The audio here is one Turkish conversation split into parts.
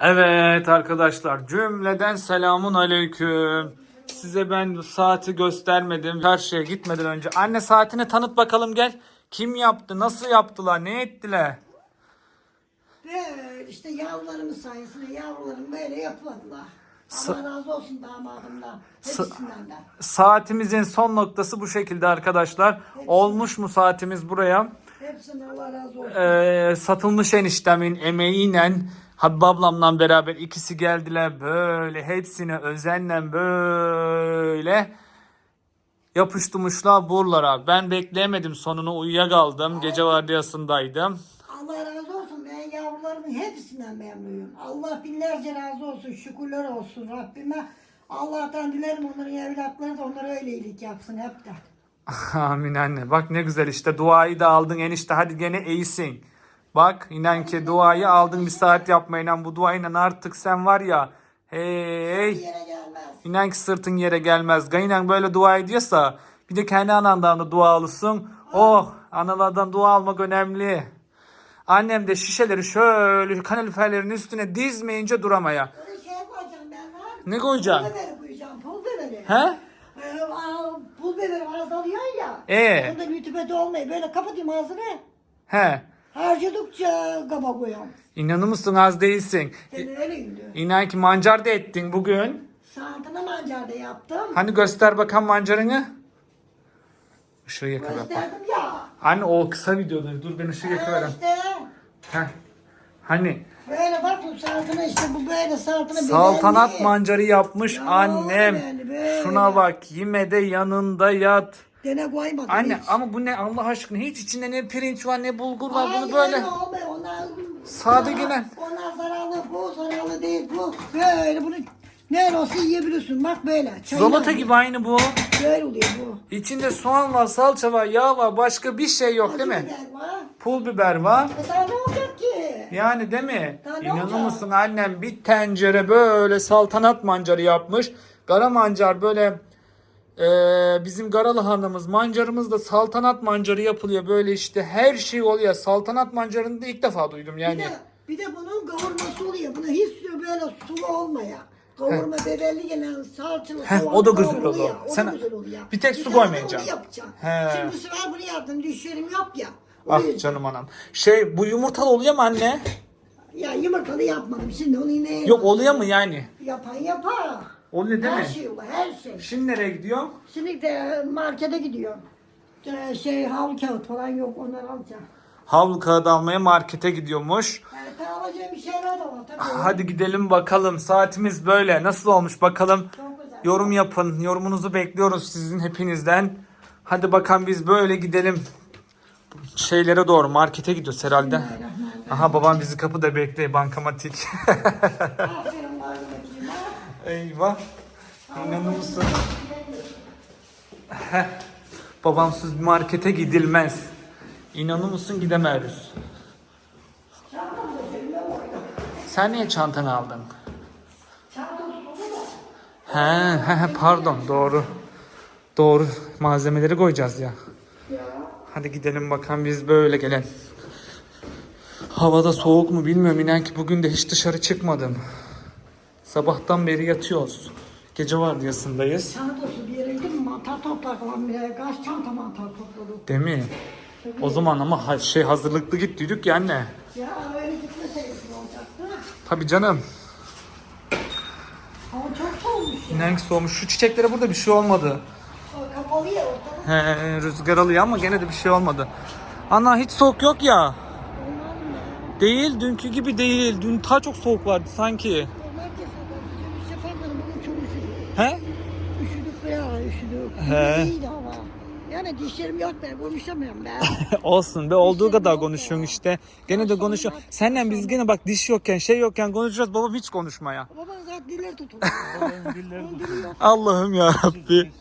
Evet arkadaşlar cümleden selamun aleyküm. Size ben saati göstermedim. Çarşıya gitmeden önce. Anne saatini tanıt bakalım gel. Kim yaptı? Nasıl yaptılar? Ne ettiler? Böyle işte yavrularımız sayesinde yavrularım böyle yapmadılar. Allah razı olsun damadımdan. Hepsinden de. Saatimizin son noktası bu şekilde arkadaşlar. Olmuş mu saatimiz buraya? Hepsine Allah razı olsun. Ee, satılmış eniştemin emeğiyle Habib ablamla beraber ikisi geldiler böyle hepsini özenle böyle yapıştırmışlar buralara. Ben bekleyemedim sonunu uyuyakaldım. Gece vardiyasındaydım. Allah razı olsun. Ben yavrularımın hepsinden memnunum. Allah binlerce razı olsun. Şükürler olsun Rabbime. Allah'tan dilerim onların evlatları da onlara öyle iyilik yapsın hep de. Amin anne. Bak ne güzel işte duayı da aldın enişte hadi gene iyisin. Bak inan ki duayı aldın bir saat yapmayla bu duayla artık sen var ya hey Bir. İnan ki sırtın yere gelmez. Gaynen böyle dua ediyorsa bir de kendi anandan da dua alısın. Oh analardan dua almak önemli. Annem de şişeleri şöyle kaloriferlerin üstüne dizmeyince duramaya. Şey. Ne koyacaksın? Pul koyacağım. Pul biberi. He? Ee, pul biberi arası alıyorsun ya. Ee? Onda mütübet olmayı. Böyle kapatayım ağzını. He. Harcadıkça kaba koyuyorum. İnanır mısın az değilsin. Öyle gidiyor. İnan ki mancar da ettin bugün. Saatine mancar da yaptım. Hani göster bakan mancarını. Işığı yakala. Gösterdim ya. Anne o kısa videodur. Dur ben ışığı Ha yakalarım. işte. Heh. Hani Böyle bak bu saltına işte bu böyle saltına Saltanat mancarı yapmış Ya annem. böyle. Şuna bak yeme de yanında yat. Dene koymadım Anne hiç. ama bu ne Allah aşkına hiç içinde ne pirinç var ne bulgur var Hayır, bunu böyle. öyle olmuyor. Onlar, Sade gelen. Onlar zararlı, bu zararlı değil. Bu böyle bunu ne olsa yiyebiliyorsun. Bak böyle. çayla Zolata gibi aynı bu. Böyle oluyor bu. İçinde soğan var, salça var, yağ var, başka bir şey yok değil mi? Acı biber var. Pul biber var. E daha ne olacak ki? Yani değil mi? Daha ne İnanır olacak? mısın annem bir tencere böyle saltanat mancarı yapmış. Kara mancar böyle e, bizim Garalı hanımız mancarımız da saltanat mancarı yapılıyor. Böyle işte her şey oluyor. Saltanat mancarını da ilk defa duydum Bir yani. de, bir de bunun kavurması oluyor. Buna hiç böyle sulu olmaya. Kavurma bedelli gelen salçalı soğan o da güzel kavruluyor. olur. O da Sen- güzel oluyor. bir tek su tane de koymayacaksın. Onu yapacaksın. He. Şimdi bu sefer bunu yaptım. Düşlerim yok ya. O Ah yüzden- canım anam. Şey bu yumurtalı oluyor mu anne? Ya yumurtalı yapmadım. Şimdi onu yine Yok oluyor mu yani? Yapan yapar. Oluyor değil her mi? şey olur. Her şey. Şimdi nereye gidiyor? Şimdi de markete gidiyorum. Ee, Şey havlu kağıt falan yok. Onları alacağım. Havlu kağıdı almaya markete gidiyormuş. Yani daha alacağım bir şeyler de var tabii. Hadi gidelim bakalım. Saatimiz böyle. Nasıl olmuş bakalım. Çok güzel. Yorum yapın. Yorumunuzu bekliyoruz sizin hepinizden. Hadi bakalım biz böyle gidelim. Şeylere doğru markete gidiyoruz herhalde. Aha babam bizi kapıda bekliyor bankamatik. Aferin var. Eyvah. Heh. Babamsız markete gidilmez. İnanır mısın koydum. Sen niye çantanı aldın? He, he, he pardon doğru. Doğru malzemeleri koyacağız ya. Ya. Hadi gidelim bakalım biz böyle gelen. Havada soğuk mu bilmiyorum inan ki bugün de hiç dışarı çıkmadım. Sabahtan beri yatıyoruz. Gece vardiyasındayız. Çantası bir yere gittim mantar toplar falan bile. Kaç çanta mantar topladım. Değil mi? O zaman ama ha- şey hazırlıklı gittiydik ya anne. Ya öyle gitmeseydim olacaktı. Tabii canım. Hava çok soğumuş ya. Ki soğumuş. Şu çiçeklere burada bir şey olmadı. O Kapalı ya ortalık. He, rüzgar alıyor ama gene de bir şey olmadı. Ana hiç soğuk yok ya. Olmaz mı? Değil dünkü gibi değil. Dün daha çok soğuk vardı sanki. Herkes bir şey yapamadım. Bugün çok üşüdük. He? Üşüdük be ya üşüdük. He. İyiydi hava. Yani dişlerim yok ben konuşamıyorum ben. Olsun be olduğu şey kadar yok konuşuyorsun ya. işte. Gene de konuşuyor. Senden biz gene bak diş yokken şey yokken konuşacağız. Babam hiç konuşmaya. Baban zaten diller tutuldu. Allah'ım ya Rabbi.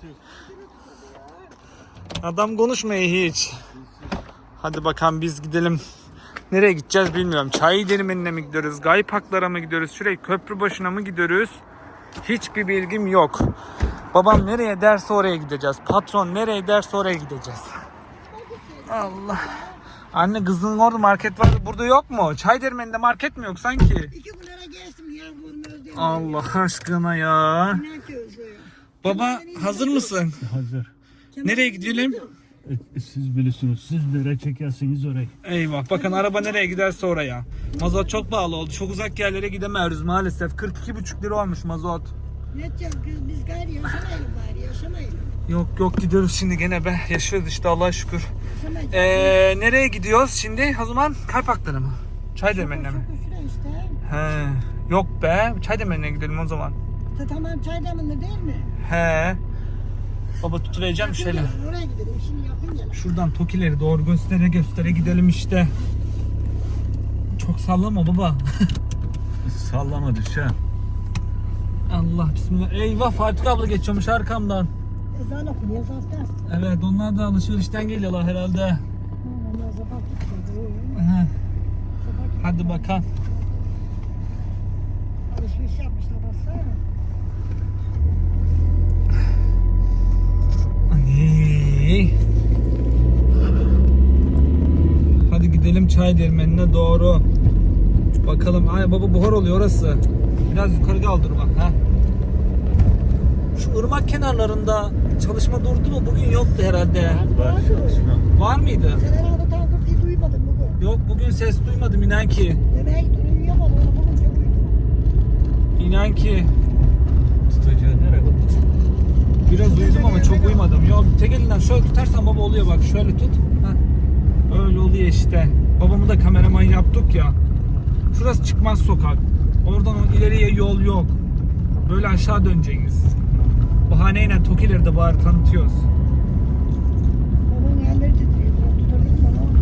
Adam konuşmuyor hiç. Hadi bakalım biz gidelim. Nereye gideceğiz bilmiyorum. Çay değirmenine mi gidiyoruz? Gaypaklara mı gidiyoruz? Şuraya köprü başına mı gidiyoruz? Hiçbir bilgim yok. Babam nereye derse oraya gideceğiz. Patron nereye derse oraya gideceğiz. Allah. Anne kızının orada market var. Burada yok mu? Çay dermeninde market mi yok sanki? İki günlere geçtim yavrum özlüyorum. Allah aşkına ya. Özlüyorum. Baba hazır mısın? Hazır. Nereye gidelim? Siz bilirsiniz. Siz nereye çekersiniz oraya. Eyvah bakın araba nereye giderse oraya. Mazot çok pahalı oldu. Çok uzak yerlere gidemiyoruz maalesef. 42,5 lira olmuş mazot. Ne edeceğiz kız biz gayri yaşamayalım bari yaşamayalım. Yok yok gidiyoruz şimdi gene be. Yaşıyoruz işte Allah'a şükür. Ee, nereye gidiyoruz şimdi? O zaman Kaypaklar'a mı? Çay demenine mi? Şurada işte. He. Yok be. Çay demenine gidelim o zaman. Ta- Tamam çay deminde değil mi? He. Baba tutuvereceğim şöyle. Oraya gidelim şimdi yapın gel. Şuradan Tokileri doğru göstere göstere gidelim işte. Çok sallama baba. Sallama düş ha. Allah bismillah. Eyvah Fatih abla geçiyormuş arkamdan. Ezan okunuyor zaten. Evet onlar da alışverişten geliyorlar herhalde. Onlar sabah gitmedi. Hadi bakalım. Alışveriş yapmışlar baksana. Hadi gidelim çay dermenine doğru. Bakalım. Ay baba buhar oluyor orası. Biraz yukarı kaldır bak ha. Şu ırmak kenarlarında çalışma durdu mu? Bugün yoktu herhalde. Var çalışma. Var mıydı? Sen herhalde tankırtıyı duymadın bugün. Yok bugün ses duymadım inan ki. Demek duyuyamadım onu bugün çok duydum. İnan ki. Biraz uyudum ama çok uyumadım. Yok tek elinden şöyle tutarsan baba oluyor bak şöyle tut. Heh. Öyle oluyor işte. Babamı da kameraman yaptık ya. Şurası çıkmaz sokak. Oradan ileriye yol yok. Böyle aşağı döneceğiniz. Bahaneyle Tokileri de bari tanıtıyoruz. Babamın elleri titriyor. Zor tutabildim onu.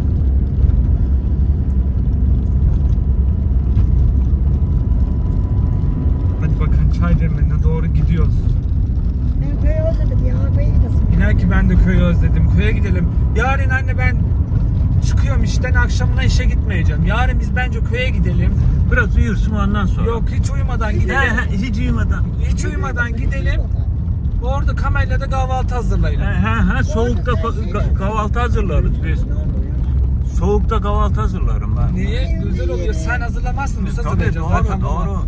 Hadi bakın çay demlerine doğru gidiyoruz. Ben köyü özledim ya. Köye gidesim. İnan ki ben de köyü özledim. Köye gidelim. Yarın anne ben çıkıyorum işten akşamına işe gitmeyeceğim. Yarın biz bence köye gidelim. Biraz uyursun ondan sonra. Yok hiç uyumadan gidelim. He, he, hiç uyumadan. Hiç uyumadan gidelim. Orada kamerayla da kahvaltı hazırlayalım. He, he, he, soğukta ka- ka- kahvaltı hazırlarız biz. Soğukta kahvaltı hazırlarım ben. Niye? Güzel oluyor. Sen hazırlamazsın. Biz Tabii hazırlayacağız doğru zaten doğru.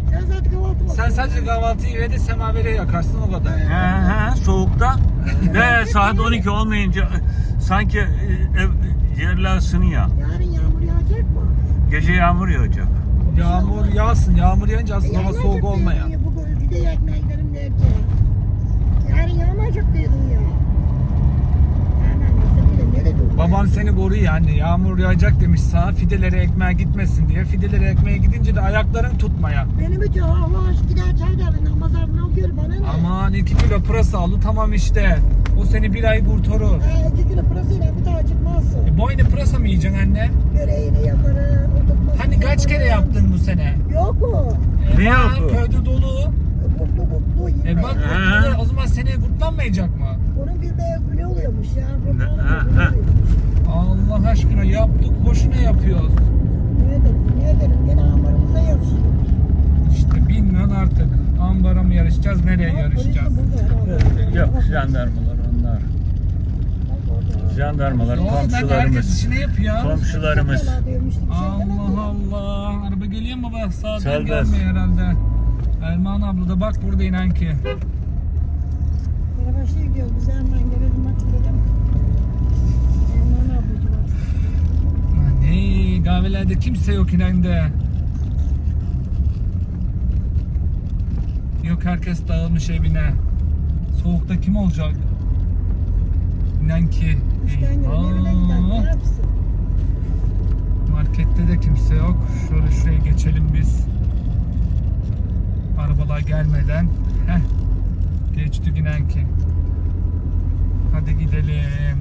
Sen sadece kahvaltıyı ve de semaveri yakarsın o kadar. He he soğukta. Saat 12 olmayınca sanki e, ev, yerler ısınıyor. Yarın yağmur yağacak mı? Gece yağmur yağacak. Yağmur yağsın. Yağmur yağınca aslında hava soğuk diyordun olmaya. ya, Bugün bir de ekmeğe gidelim derken. Yarın yağmayacak diyordun ya. Baban seni koruyor anne. Yağmur yağacak demiş sana. Fidelere ekmeğe gitmesin diye. Fidelere ekmeğe gidince de ayakların tutmaya. Benim için Allah aşkına çay da namaz abone ol gör bana ne? Aman iki kilo pırasa aldı tamam işte. O seni bir ay kurtarır. Ee, iki kilo pırasıyla bir daha çıkmazsın. E boynu pırasa mı yiyeceksin anne? Böreğini yaparım. Hani kaç kere yaptın bu sene? Yok mu? E Ne bu? Köyde dolu. Mutlu mutlu yine. E bak kurtuldu. o zaman seneye kurtlanmayacak mı? Onun bir de günü oluyormuş ya. Ha, ha. Allah aşkına yaptık boşuna yapıyoruz. Ne edelim ne edelim gene ambarımıza yarışıyoruz. İşte bilmiyorsun artık. Ambara mı yarışacağız, nereye Ama yarışacağız? Yok jandarmalar Bak orada. Jandarmalar herkes komşularımız. işini yapıyor. Komşularımız. Allah. Allah. Araba geliyor mu baba? Sağdan Serbest. gelmiyor herhalde. Erman abla da bak burada inan ki. Merhaba şey diyor biz hemen gelelim bak gidelim. Erman ablacı var. Ne kahvelerde kimse yok inan de. Yok herkes dağılmış evine. Soğukta kim olacak? İnan ki. Markette de kimse yok. Şöyle şuraya geçelim biz. Arabalar gelmeden. Heh. Geçtik inan ki. Hadi gidelim.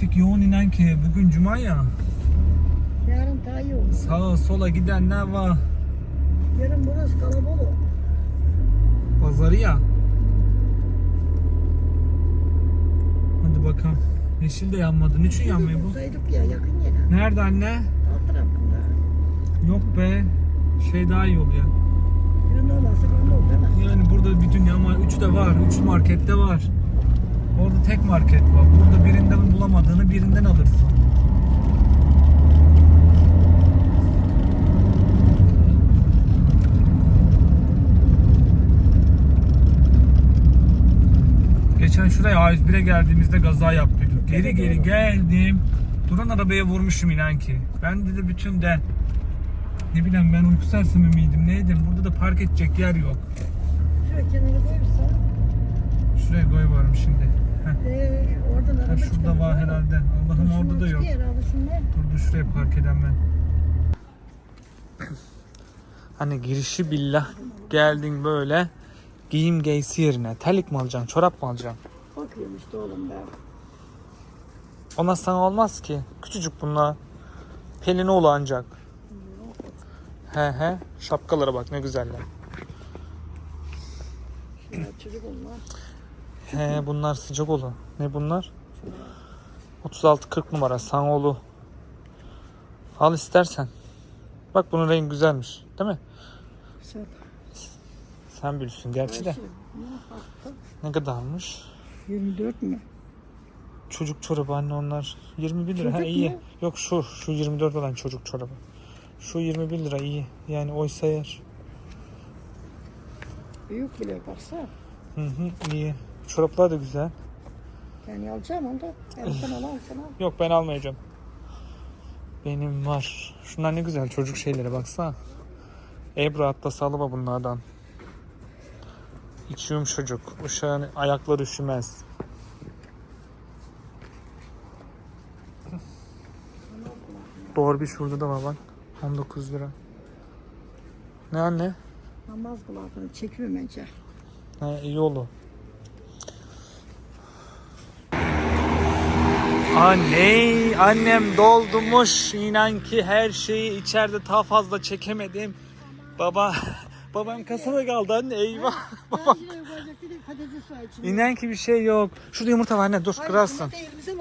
Trafik yoğun inan ki. Bugün cuma ya. Yarın daha iyi olur. Sağa sola gidenler var. Yarın burası kalabalık. Pazarı ya. Hadi bakalım. Yeşil de yanmadı. Niçin yanmıyor bu? Bulsaydık ya yakın yere. Nerede anne? Alt tarafında. Yok be. Şey daha iyi oluyor. Birinde olmazsa birinde olur değil mi? Yani burada bir dünya ama üç de var. Üç markette var. Orada tek market var. Burada birinden bulamadığını birinden alırsın. Geçen şuraya A101'e geldiğimizde gaza yaptıydık. Geri geri geldim. Duran arabaya vurmuşum inan ki. Ben de bütün de ne bileyim ben uyku sersemi miydim neydim? Burada da park edecek yer yok. Şöyle kenara koyursa. Şuraya koy varım şimdi. Ee, oradan araba Ha, şurada var herhalde. Allah'ım orada da yok. Dur dur şuraya park eden ben. Hani girişi billah geldin böyle giyim giysi yerine terlik mi alacaksın çorap mı alacaksın? Bakıyorum işte oğlum ben. Ona sana olmaz ki. Küçücük bunlar. Pelini oğlu ancak. He he. Şapkalara bak ne güzeller. Şunlar çocuk onlar. He bunlar sıcak oğlu. Ne bunlar? 36-40 numara Sanoğlu. Al istersen. Bak bunun rengi güzelmiş. Değil mi? Güzel. Sen bilirsin gerçi de. Ne? Ne kadarmış? 24 mü? Çocuk çorabı anne onlar 21 lira. Ha iyi. mu? Yok şu şu 24 olan çocuk çorabı. Şu 21 lira iyi. Yani oysa yer. Büyük bile baksa. Hı hı iyi. Çoraplar da güzel. Yani alacağım onu da. Yani sen al sen al. Yok ben almayacağım. Benim var. Şunlar ne güzel çocuk şeylere baksana. Ebru Atlas alıma bunlardan. İçi yumuşacık. Uşağın ayakları üşümez. Doğru bir şurada da var bak. 19 lira. Ne anne? Namaz kulakını çekiyorum önce. Ha, iyi oldu. Anne, annem doldurmuş. İnan ki her şeyi içeride daha fazla çekemedim. Baba, babam kasada kaldı anne eyvah. İçinde. İnan ki bir şey yok. Şurada yumurta var anne dur kırarsın.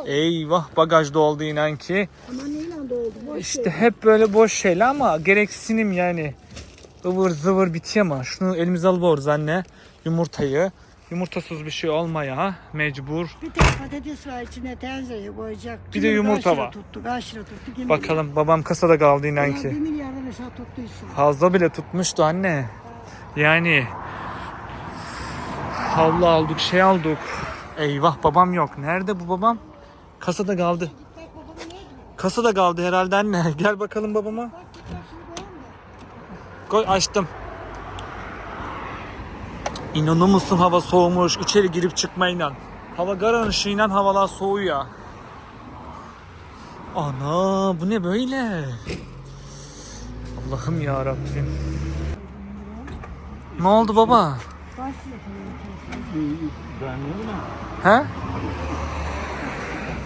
Eyvah bagaj doldu inan ki. Ama neyle doldu? Boş İşte hep böyle boş şeyler ama gereksinim yani. ıvır zıvır bitiyor ama şunu elimize alıyoruz anne. Yumurtayı. Yumurtasız bir şey olmaya mecbur. Bir tek patates var içine tencereye koyacak. Bir de yumurta var. Tuttu, kaç lira tuttu. Bakalım babam kasada kaldı inan ki. Bir milyardan aşağı tuttuysun. Fazla bile tutmuştu anne. Yani havlu aldık şey aldık. Eyvah babam yok. Nerede bu babam? Kasada kaldı. Kasada kaldı herhalde anne. Gel bakalım babama. Koy açtım. İnanır mısın hava soğumuş. İçeri girip çıkmayla. Hava karanışıyla havalar soğuyor. Ana bu ne böyle? Allah'ım ya Rabbim. Ne oldu baba? He?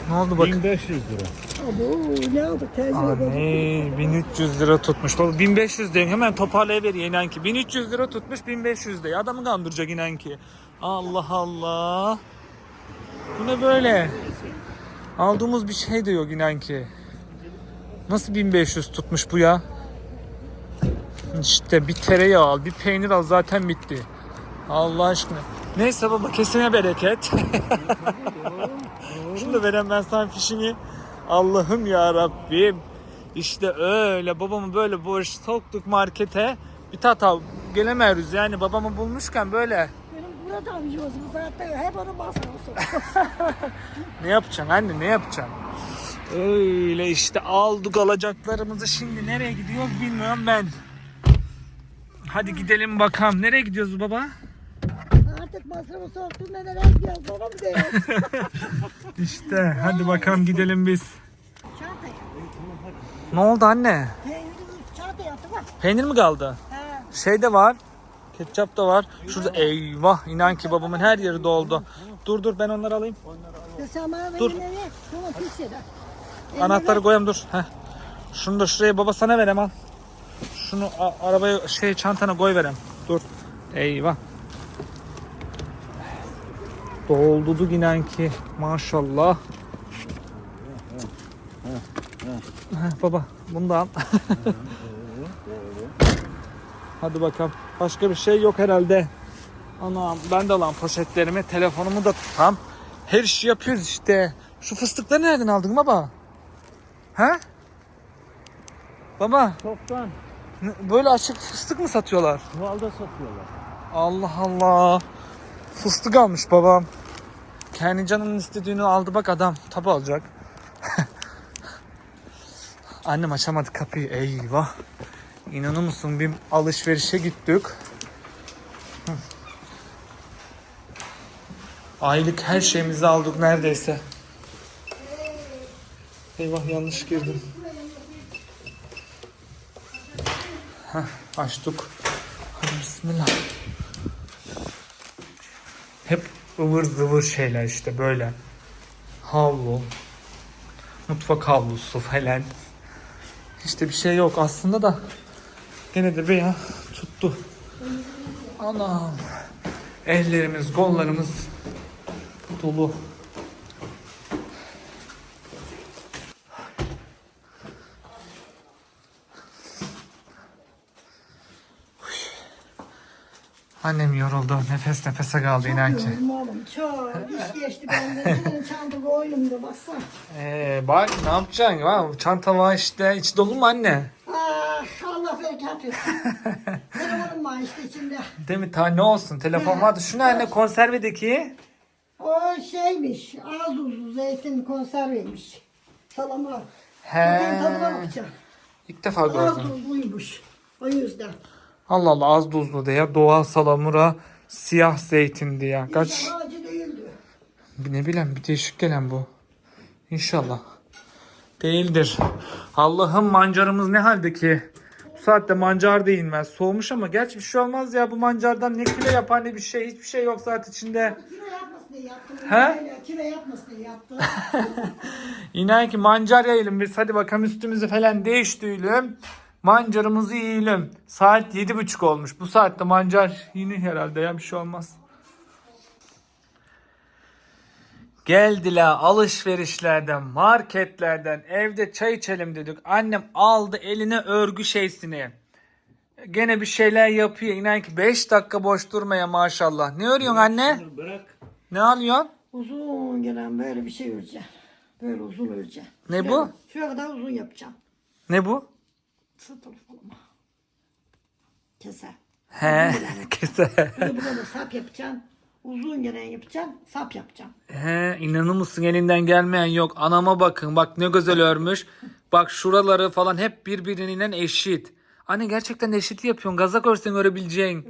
Ne oldu bak? 1500 lira. Abo ne aldık tencere koyduk. Aney 1300 lira tutmuş. Baba 1500 diyorum hemen toparlayıveriyor inan ki. 1300 lira tutmuş 1500 diyor. Adamı kandıracak inan ki. Allah Allah. Bu ne böyle? Aldığımız bir şey de yok inan ki. Nasıl 1500 tutmuş bu ya? İşte bir tereyağı al, bir peynir al zaten bitti. Allah aşkına. Neyse baba kesine bereket. Şunu da veren ben sana fişini. Allah'ım ya Rabbim. İşte öyle babamı böyle boş soktuk markete. Bir tata gelemiyoruz yani babamı bulmuşken böyle. Benim burada yiyoruz bu saatte hep onun masrafı. Ne yapacaksın anne ne yapacaksın? Öyle işte aldık alacaklarımızı şimdi nereye gidiyoruz bilmiyorum ben. Hadi gidelim bakalım. Nereye gidiyoruz baba? Artık masrafı soktun da neler yapacağız bana mı diyorsun? İşte hadi bakalım gidelim biz. Çantaya. Ne oldu anne? Peyniri çantaya attı bak. Peynir mi kaldı? He. Şey de var. Ketçap da var. Şurada eyvah inan ki babamın her yeri doldu. Dur dur ben onları alayım. Sen bana Dur. verin evi. Şunu pis. Anahtarı koyayım dur. Heh. Şunu da şuraya baba sana verem al. Şunu a- arabaya şey çantana koy verem. Dur. Eyvah. Doldurdu inan ki. Maşallah. Heh, baba bunu da al. Hadi bakalım. Başka bir şey yok herhalde. Anam ben de alan poşetlerimi, telefonumu da tutam. Her işi yapıyoruz işte. Şu fıstıkları nereden aldın baba? He? Baba Çoktan n- böyle açık fıstık mı satıyorlar? çuvalda satıyorlar. Allah Allah. Fıstık almış babam. Kendi canının istediğini aldı bak adam. Tabi alacak. Annem açamadı kapıyı. Eyvah. İnanır mısın bir alışverişe gittik. Aylık her şeyimizi aldık neredeyse. Eyvah yanlış girdim. Heh, açtık. Hadi bismillah. Hep ıvır zıvır şeyler işte böyle. Havlu. Mutfak havlusu falan. İşte bir şey yok aslında da. Gene de veya tuttu. Anam. Ellerimiz, kollarımız dolu. Annem yoruldu. Nefes nefese kaldı inan ki. Yoruldum oğlum çok. İş geçti benden. Çanta boynumda baksana. Ee, bak ne yapacaksın? Bak, çanta var işte. İçi dolu mu anne? Ah Allah bereket versin. Telefonum var işte içinde. Değil mi? Ta ne olsun? Telefon vardı. Şu ne anne konservedeki? O şeymiş. Az uzun zeytin konserveymiş. Salamı. He. Bakayım tadına bakacağım. İlk defa Az gördüm. tuzluymuş. O yüzden. Allah Allah az tuzlu diye. Doğal salamura siyah zeytin diye. Kaç? Ne bileyim bir değişik gelen bu. İnşallah. Değildir. Allah'ım mancarımız ne halde ki? Bu saatte mancar da inmez. Soğumuş ama gerçi bir şey olmaz ya bu mancardan ne kilo yapar ne bir şey. Hiçbir şey yok zaten içinde. Kime yapmasın diye yaptım. He? Yapmasın diye yaptım. İnan ki mancar yiyelim biz. Hadi bakalım üstümüzü falan değiştirelim. Mancarımızı yiyelim. Saat yedi buçuk olmuş. Bu saatte mancar yine herhalde ya bir şey olmaz. Geldiler alışverişlerden, marketlerden, evde çay içelim dedik. Annem aldı eline örgü şeysini. Gene bir şeyler yapıyor. İnan ki 5 dakika boş durmaya maşallah. Ne örüyorsun anne? Bırak. Ne alıyorsun? uzun gelen böyle bir şey öreceğim. Böyle uzun öreceğim. Ne bu? Şuraya kadar uzun yapacağım. Ne bu? Sıtır falan. Keser. He, kese. Bir de burada da sap yapacağım. Uzun gelen yapacağım. Sap yapacağım. He, inanır mısın elinden gelmeyen yok. Anama bakın bak ne güzel örmüş. Bak şuraları falan hep birbirinden eşit. Anne gerçekten eşit yapıyorsun. Gazak örsen örebileceğin.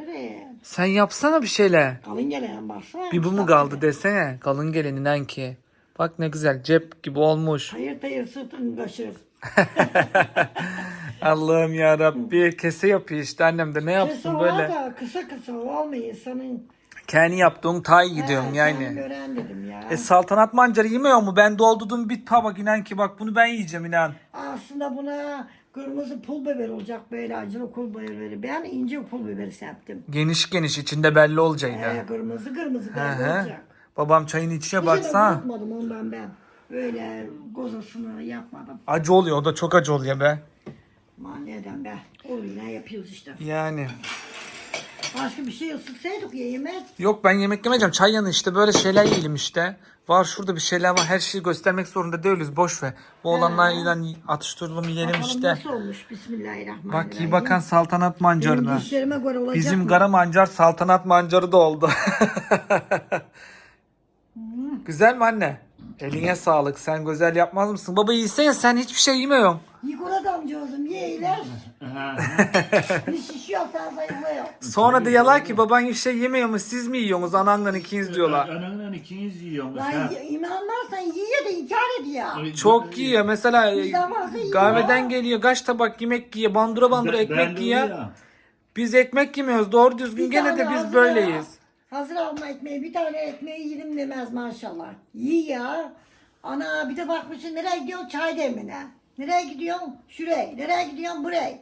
Öyle de. Sen yapsana bir şeyler. Kalın gelen baksana. Bir bu mu kaldı desene. Kalın geleninden ki. Bak ne güzel cep gibi olmuş. Hayır hayır sırtını kaşır. Allah'ım ya Rabbi kese yapıyor işte annem de ne Kısa yapsın böyle. böyle. da kısa kısa olmuyor insanın. Kendi yaptığın tay gidiyorum Ha, yani. Kendim öğren dedim ya. E saltanat mancarı yemiyor mu? Ben doldurdum bir tabak inan ki bak bunu ben yiyeceğim inan. Aslında buna kırmızı pul biber olacak böyle acılı pul biberi. Ben ince pul biberi serptim. Geniş geniş içinde belli olacak yine. Ee, kırmızı kırmızı Hı belli hı. olacak. Babam çayın içine Bir şey de baksana. unutmadım ondan ben. Böyle gozasını yapmadım. Acı oluyor o da çok acı oluyor be. Aman neden be? Olur yine yapıyoruz işte. Yani. Başka bir şey ısıtsaydık ya yemek. Yok ben yemek yemeyeceğim. Çay yanı işte böyle şeyler yiyelim işte. Var şurada bir şeyler var. Her şeyi göstermek zorunda değiliz. Boş ver. Bu olanlarla atıştıralım yiyelim Bakalım işte. nasıl olmuş Bismillahirrahmanirrahim. Bak iyi bakan saltanat Benim mancarına. dişlerime göre olacak Bizim mı? kara mancar saltanat mancarı da oldu. Güzel mi anne? Eline sağlık. Sen güzel yapmaz mısın? Baba yesene sen hiçbir şey yemiyorsun. Yıkıla damcağızım ye iyiler. Bir şişiyorsan zayıflıyor. Sonra diyorlar ki baban hiçbir şey yemiyormuş. Siz mi yiyorsunuz? Ananla ikiniz diyorlar. Ananla ikiniz yiyorsunuz. Lan ha. inanmazsan yiyor da inkar ediyor. Çok yiyor. Mesela varsa yiyor. kahveden geliyor. Kaç tabak yemek yiyor. Bandıra bandıra Ben- ekmek ben de yiyor. öyle. Biz ekmek yemiyoruz. Doğru düzgün Bir gene de tane biz hazır böyleyiz. al- Hazır alma ekmeği bir tane ekmeği yedim demez maşallah. Yiyor. Ana bir de bakmışsın nereye gidiyorsun çay demine. Nereye gidiyorsun? Şuraya. Nereye gidiyorsun? Buraya.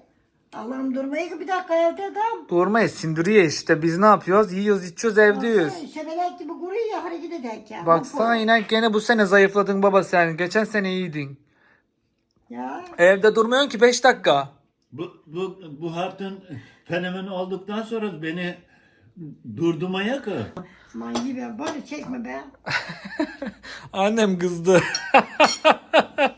Allah'ım durmayı ki bir dakika evde adam. Durmaya sindiriyor işte. Biz ne yapıyoruz? Yiyoruz, içiyoruz, evdeyiz. Baksana, Şebelek gibi kuruyor ya hareket ederken. Baksana inan gene bu sene zayıfladın baba sen. Geçen sene iyiydin. Ya. Evde durmuyorsun ki 5 dakika. Bu, bu, bu hatun fenomen olduktan sonra beni durdurmaya ki. Mangi be böyle çekme be. Annem kızdı.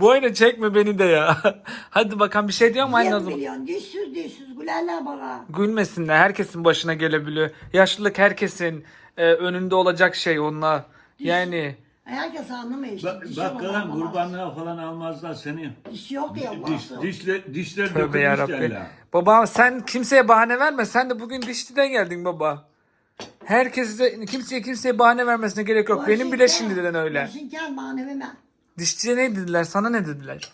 Bu oyunu çekme beni de ya. Hadi bakalım bir şey diyor mu anne o 20 zaman? milyon dişsiz dişsiz gülerler bana. Gülmesinler. Herkesin başına gelebiliyor. Yaşlılık herkesin e, önünde olacak şey onunla. Yani Herkes anlamıyor işte. Bak, Dişi olan olmaz. kurbanlığa falan almazlar seni. Dişi yok diye Diş, Allah'ım. dişler, dişler tövbe dökülmüş yarabbi. derler. Baba sen kimseye bahane verme. Sen de bugün dişçiden geldin baba. Herkese kimseye kimseye bahane vermesine gerek yok. Benim bile şimdiden öyle. Başın gel manevime. Dişçiye ne dediler? Sana ne dediler?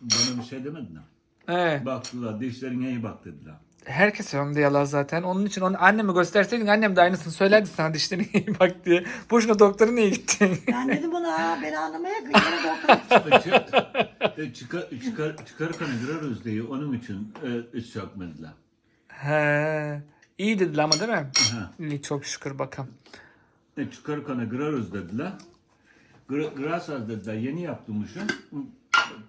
Bana bir şey demediler. He. Baktılar dişlerine iyi bak dediler. Herkes önünde yalan zaten. Onun için onu anneme gösterseydin annem de aynısını söylerdi sana dişlerine iyi bak diye. Boşuna doktora niye gittin? Ben dedim buna beni anlamaya kıyıyor doktor. E, çıkar, çıkar, çıkarken gireriz diye onun için e, iş yapmadılar. He. İyi dediler ama değil mi? Ha. İyi çok şükür bakalım. E, çıkarken gireriz dediler. Girersen dediler yeni yaptırmışım.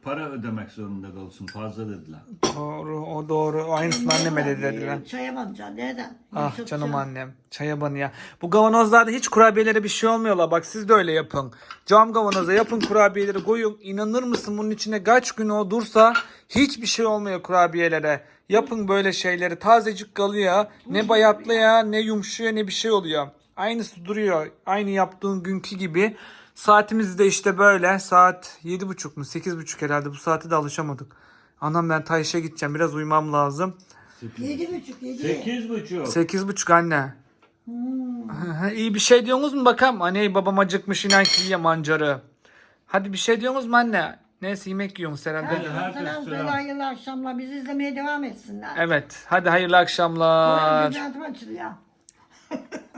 Para ödemek zorunda kalsın fazla dediler. Doğru o doğru. Aynısını anneme de dediler. Çaya banacaksın nereden? Ah canım annem. Çaya banı ya. Bu kavanozlarda hiç kurabiyelere bir şey olmuyorlar. Bak siz de öyle yapın. Cam kavanoza yapın kurabiyeleri koyun. İnanır mısın bunun içine kaç gün o dursa hiçbir şey olmuyor kurabiyelere. Yapın böyle şeyleri. Tazecik kalıyor. Ne bayatlıyor ne yumuşuyor ne bir şey oluyor. Aynısı duruyor. Aynı yaptığın günkü gibi. Saatimiz de işte böyle. Saat 7.30 mu 8.30 herhalde. Bu saate de alışamadık. Anam ben ta işe gideceğim. Biraz uyumam lazım. Yedi buçuk yedi. Sekiz buçuk. Sekiz buçuk anne. İyi bir şey diyorsunuz mu bakalım? Anne babam acıkmış inan ki yiye mancarı. Hadi bir şey diyorsunuz mu anne? Neyse yemek yiyorsunuz herhalde. Selam söyle selam. hayırlı akşamlar. Bizi izlemeye devam etsinler. Evet. Hadi hayırlı akşamlar. arada açılıyor.